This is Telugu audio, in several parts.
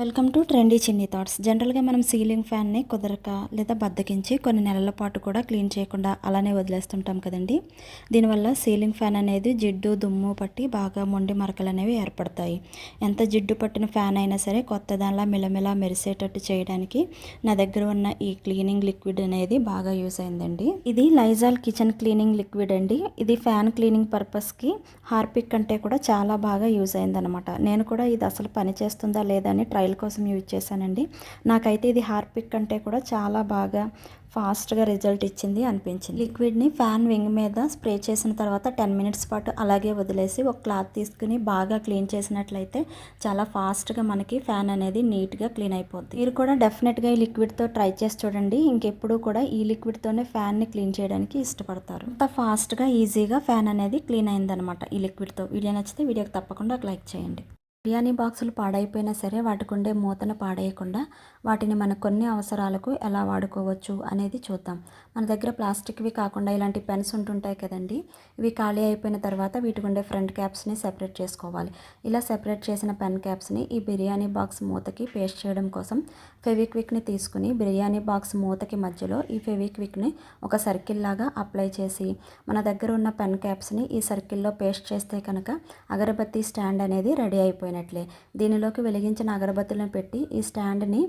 Welcome to trendy Chinni thoughts. జనరల్గా మనం సీలింగ్ ఫ్యాన్ని కుదరక లేదా బద్దకించి కొన్ని నెలల పాటు కూడా క్లీన్ చేయకుండా అలానే వదిలేస్తుంటాం కదండి. దీనివల్ల సీలింగ్ ఫ్యాన్ అనేది జిడ్డు దుమ్ము పట్టి బాగా మొండి మరకలు అనేవి ఏర్పడతాయి. ఎంత జిడ్డు పట్టిన ఫ్యాన్ అయినా సరే కొత్త దానిలా మిలమిలా మెరిసేటట్టు చేయడానికి నా దగ్గర ఉన్న ఈ క్లీనింగ్ లిక్విడ్ అనేది బాగా యూస్ అయిందండి. ఇది లైజాల్ కిచెన్ క్లీనింగ్ లిక్విడ్ అండి. ఇది ఫ్యాన్ క్లీనింగ్ పర్పస్కి హార్పిక్ కంటే కూడా చాలా బాగా యూజ్ అయిందనమాట. నేను కూడా ఇది అసలు పని చేస్తుందా లేదా అని ట్రయల్ కోసం యూజ్ చేశానండి. నాకైతే ఇది హార్పిక్ కంటే కూడా చాలా బాగా ఫాస్ట్గా రిజల్ట్ ఇచ్చింది అనిపించింది. లిక్విడ్ని ఫ్యాన్ వింగ్ మీద స్ప్రే చేసిన తర్వాత టెన్ మినిట్స్ పాటు అలాగే వదిలేసి ఒక క్లాత్ తీసుకుని బాగా క్లీన్ చేసినట్లయితే చాలా ఫాస్ట్గా మనకి ఫ్యాన్ అనేది నీట్గా క్లీన్ అయిపోద్ది. మీరు కూడా డెఫినెట్గా ఈ లిక్విడ్తో ట్రై చేసి చూడండి. ఇంకెప్పుడు కూడా ఈ లిక్విడ్తోనే ఫ్యాన్ని క్లీన్ చేయడానికి ఇష్టపడతారు. అంత ఫాస్ట్గా ఈజీగా ఫ్యాన్ అనేది క్లీన్ అయిందనమాట ఈ లిక్విడ్తో. వీడియో నచ్చితే వీడియోకి తప్పకుండా ఒక లైక్ చేయండి. బిర్యానీ బాక్సులు పాడైపోయినా సరే వాటికుండే మూతను పాడేయకుండా వాటిని మన కొన్ని అవసరాలకు ఎలా వాడుకోవచ్చు అనేది చూద్దాం. మన దగ్గర ప్లాస్టిక్వి కాకుండా ఇలాంటి పెన్స్ ఉంటుంటాయి కదండి ఇవి ఖాళీ అయిపోయిన తర్వాత వీటికుండే ఫ్రంట్ క్యాప్స్ని సెపరేట్ చేసుకోవాలి. ఇలా సెపరేట్ చేసిన పెన్ క్యాప్స్ని ఈ బిర్యానీ బాక్స్ మూతకి పేస్ట్ చేయడం కోసం ఫెవిక్విక్ని తీసుకుని బిర్యానీ బాక్స్ మూతకి మధ్యలో ఈ ఫెవిక్విక్ని ఒక సర్కిల్ లాగా అప్లై చేసి మన దగ్గర ఉన్న పెన్ క్యాప్స్ని ఈ సర్కిల్లో పేస్ట్ చేస్తే కనుక అగరబత్తి స్టాండ్ అనేది రెడీ అయిపోయింది. అయిపోయినట్లే దీనిలోకి వెలిగించిన అగరబత్తులను పెట్టి ఈ స్టాండ్ని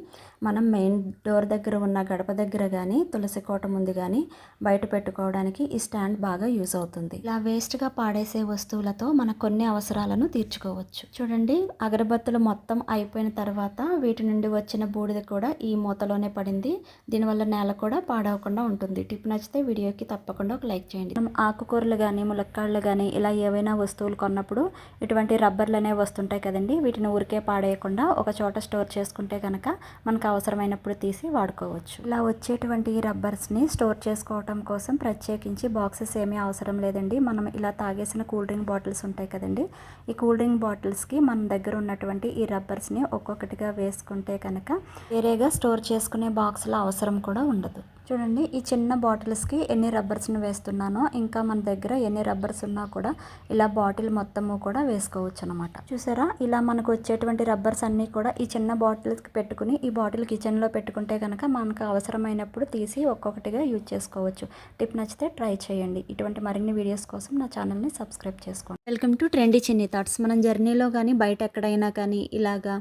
మనం మెయిన్ డోర్ దగ్గర ఉన్న గడప దగ్గర కానీ తులసి కోట ముందు కానీ బయట పెట్టుకోవడానికి ఈ స్టాండ్ బాగా యూజ్ అవుతుంది. ఇలా వేస్ట్గా పాడేసే వస్తువులతో మన కొన్ని అవసరాలను తీర్చుకోవచ్చు. చూడండి అగరబత్తులు మొత్తం అయిపోయిన తర్వాత వీటి నుండి వచ్చిన బూడిద కూడా ఈ మూతలోనే పడింది. దీనివల్ల నేల కూడా పాడవకుండా ఉంటుంది. టిప్ నచ్చితే వీడియోకి తప్పకుండా ఒక లైక్ చేయండి. మనం ఆకుకూరలు కానీ ములక్కాడలు కానీ ఇలా ఏవైనా వస్తువులు కొన్నప్పుడు ఇటువంటి రబ్బర్లు అనేవి వస్తుంటాయి కదండి వీటిని ఊరికే పాడేయకుండా ఒక చోట స్టోర్ చేసుకుంటే కనుక మనకు అవసరమైనప్పుడు తీసి వాడుకోవచ్చు. ఇలా వచ్చేటువంటి ఈ రబ్బర్స్ని స్టోర్ చేసుకోవటం కోసం ప్రత్యేకించి బాక్సెస్ ఏమీ అవసరం లేదండి. మనం ఇలా తాగేసిన కూల్ డ్రింక్ బాటిల్స్ ఉంటాయి కదండి ఈ కూల్ డ్రింక్ బాటిల్స్కి మన దగ్గర ఉన్నటువంటి ఈ రబ్బర్స్ని ఒక్కొక్కటిగా వేసుకుంటే కనుక వేరేగా స్టోర్ చేసుకునే బాక్స్ల అవసరం కూడా ఉండదు. చూడండి ఈ చిన్న బాటిల్స్కి ఎన్ని రబ్బర్స్ని వేస్తున్నానో ఇంకా మన దగ్గర ఎన్ని రబ్బర్స్ ఉన్నా కూడా ఇలా బాటిల్ మొత్తము కూడా వేసుకోవచ్చు అనమాట చూసారా ఇలా మనకు వచ్చేటువంటి రబ్బర్స్ అన్నీ కూడా ఈ చిన్న బాటిల్కి పెట్టుకుని ఈ బాటిల్ కిచెన్లో పెట్టుకుంటే కనుక మనకు అవసరమైనప్పుడు తీసి ఒక్కొక్కటిగా యూజ్ చేసుకోవచ్చు. టిప్ నచ్చితే ట్రై చేయండి. ఇటువంటి మరిన్ని వీడియోస్ కోసం నా ఛానల్ని సబ్స్క్రైబ్ చేసుకోండి. Welcome to trendy Chinni thoughts. మనం జర్నీలో కానీ బయట ఎక్కడైనా కానీ ఇలాగా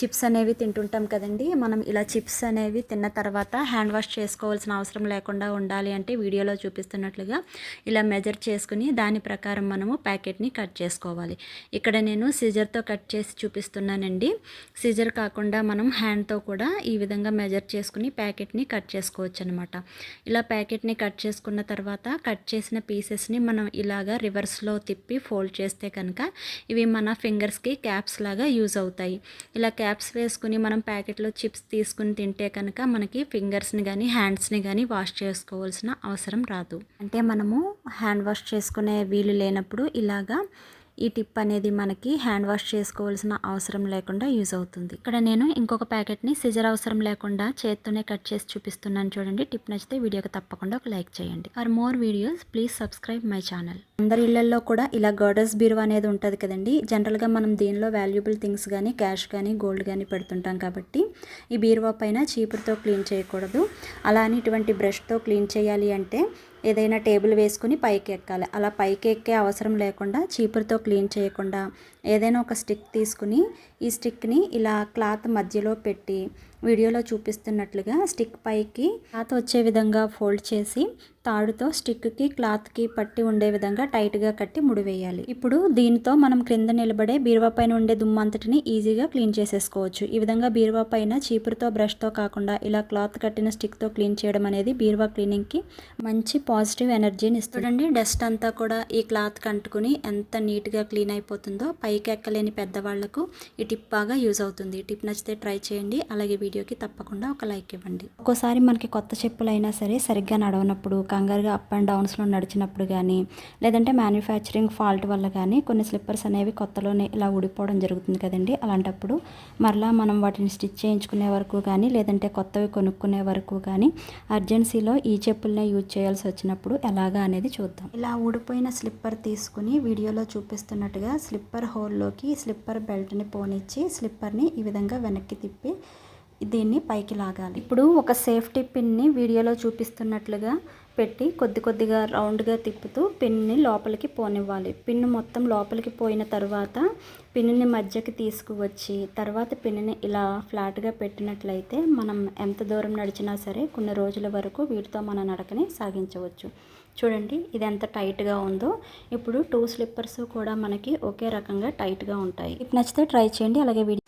చిప్స్ అనేవి తింటుంటాం కదండి. మనం ఇలా చిప్స్ అనేవి తిన్న తర్వాత హ్యాండ్ వాష్ చేసుకోవాల్సిన అవసరం లేకుండా ఉండాలి అంటే వీడియోలో చూపిస్తున్నట్లుగా ఇలా మెజర్ చేసుకుని దాని ప్రకారం మనము ప్యాకెట్ని కట్ చేసుకోవాలి. ఇక్కడ నేను సిజర్తో కట్ కట్ చేసి చూపిస్తున్నానండి. సిజర్ కాకుండా మనం హ్యాండ్తో కూడా ఈ విధంగా మెజర్ చేసుకుని ప్యాకెట్ని కట్ చేసుకోవచ్చు అనమాట ఇలా ప్యాకెట్ని కట్ చేసుకున్న తర్వాత కట్ చేసిన పీసెస్ని మనం ఇలాగా రివర్స్లో తిప్పి ఫోల్డ్ చేస్తే కనుక ఇవి మన ఫింగర్స్కి క్యాప్స్ లాగా యూజ్ అవుతాయి. ఇలా క్యాప్స్ వేసుకుని మనం ప్యాకెట్లో చిప్స్ తీసుకుని తింటే కనుక మనకి ఫింగర్స్ని కానీ హ్యాండ్స్ని కానీ వాష్ చేసుకోవాల్సిన అవసరం రాదు. అంటే మనము హ్యాండ్ వాష్ చేసుకునే వీలు లేనప్పుడు ఇలాగా ఈ టిప్ అనేది మనకి హ్యాండ్ వాష్ చేసుకోవాల్సిన అవసరం లేకుండా యూజ్ అవుతుంది. ఇక్కడ నేను ఇంకొక ప్యాకెట్ని సిజర్ అవసరం లేకుండా చేత్తోనే కట్ చేసి చూపిస్తున్నాను చూడండి. టిప్ నచ్చితే వీడియోకి తప్పకుండా ఒక లైక్ చేయండి. For more videos please subscribe my channel. అందరి ఇళ్ళలో కూడా ఇలా గోడెస్ బీరువా అనేది ఉంటుంది కదండి. జనరల్గా మనం దీనిలో వాల్యుబుల్ థింగ్స్ కానీ క్యాష్ కానీ గోల్డ్ కానీ పెడుతుంటాం కాబట్టి ఈ బీరువా పైన చీపురుతో క్లీన్ చేయకూడదు. అలా అని ఇటువంటి బ్రష్తో క్లీన్ చేయాలి అంటే ఏదైనా టేబుల్ వేసుకుని పైకి ఎక్కాలి అలా పైకి ఎక్కే అవసరం లేకుండా చీపురుతో క్లీన్ చేయకుండా ఏదైనా ఒక స్టిక్ తీసుకుని ఈ స్టిక్ని ఇలా క్లాత్ మధ్యలో పెట్టి వీడియోలో చూపిస్తున్నట్లుగా స్టిక్ పైకి క్లాత్ వచ్చే విధంగా ఫోల్డ్ చేసి తాడుతో స్టిక్కి క్లాత్కి పట్టి ఉండే విధంగా టైట్గా కట్టి ముడివేయాలి ఇప్పుడు దీనితో మనం క్రింద నిలబడే బీరువా పైన ఉండే దుమ్మంతటిని ఈజీగా క్లీన్ చేసేసుకోవచ్చు. ఈ విధంగా బీరువా పైన చీపురుతో బ్రష్తో కాకుండా ఇలా క్లాత్ కట్టిన స్టిక్తో క్లీన్ చేయడం అనేది బీరువా క్లీనింగ్కి మంచి పాజిటివ్ ఎనర్జీని ఇస్తుందండి డస్ట్ అంతా కూడా ఈ క్లాత్ కంటుకుని ఎంత నీట్గా క్లీన్ అయిపోతుందో పైకి ఎక్కలేని పెద్దవాళ్ళకు ఈ టిప్ బాగా యూజ్ అవుతుంది. ఈ టిప్ నచ్చితే ట్రై చేయండి. అలాగే వీడియోకి తప్పకుండా ఒక లైక్ ఇవ్వండి. ఒక్కోసారి మనకి కొత్త చెప్పులైనా సరే సరిగ్గా నడవనప్పుడు కంగారుగా అప్ అండ్ డౌన్స్లో నడిచినప్పుడు కానీ లేదంటే మ్యానుఫ్యాక్చరింగ్ ఫాల్ట్ వల్ల కానీ కొన్ని స్లిప్పర్స్ అనేవి కొత్తలోనే ఇలా ఊడిపోవడం జరుగుతుంది కదండి. అలాంటప్పుడు మరలా మనం వాటిని స్టిచ్ చేయించుకునే వరకు కానీ లేదంటే కొత్తవి కొనుక్కునే వరకు కానీ అర్జెన్సీలో ఈ చెప్పులనే యూజ్ చేయాల్సి వచ్చినప్పుడు ఎలాగా అనేది చూద్దాం. ఇలా ఊడిపోయిన స్లిప్పర్ తీసుకుని వీడియోలో చూపిస్తున్నట్టుగా స్లిప్పర్ హోల్లోకి స్లిప్పర్ బెల్ట్ని పోనిచ్చి స్లిప్పర్ని ఈ విధంగా వెనక్కి తిప్పి దీన్ని పైకి లాగాలి. ఇప్పుడు ఒక సేఫ్టీ పిన్ని వీడియోలో చూపిస్తున్నట్లుగా పెట్టి కొద్ది కొద్దిగా రౌండ్గా తిప్పుతూ పిన్ని లోపలికి పోనివ్వాలి. పిన్ను మొత్తం లోపలికి పోయిన తర్వాత పిన్నుని మధ్యకి తీసుకువచ్చి తర్వాత పిన్నుని ఇలా ఫ్లాట్గా పెట్టినట్లయితే మనం ఎంత దూరం నడిచినా సరే కొన్ని రోజుల వరకు వీటితో మన నడకని సాగించవచ్చు. చూడండి ఇది ఎంత టైట్గా ఉందో. ఇప్పుడు టూ స్లిప్పర్స్ కూడా మనకి ఒకే రకంగా టైట్గా ఉంటాయి. ఇప్పుడు నచ్చితే ట్రై చేయండి. అలాగే వీడియో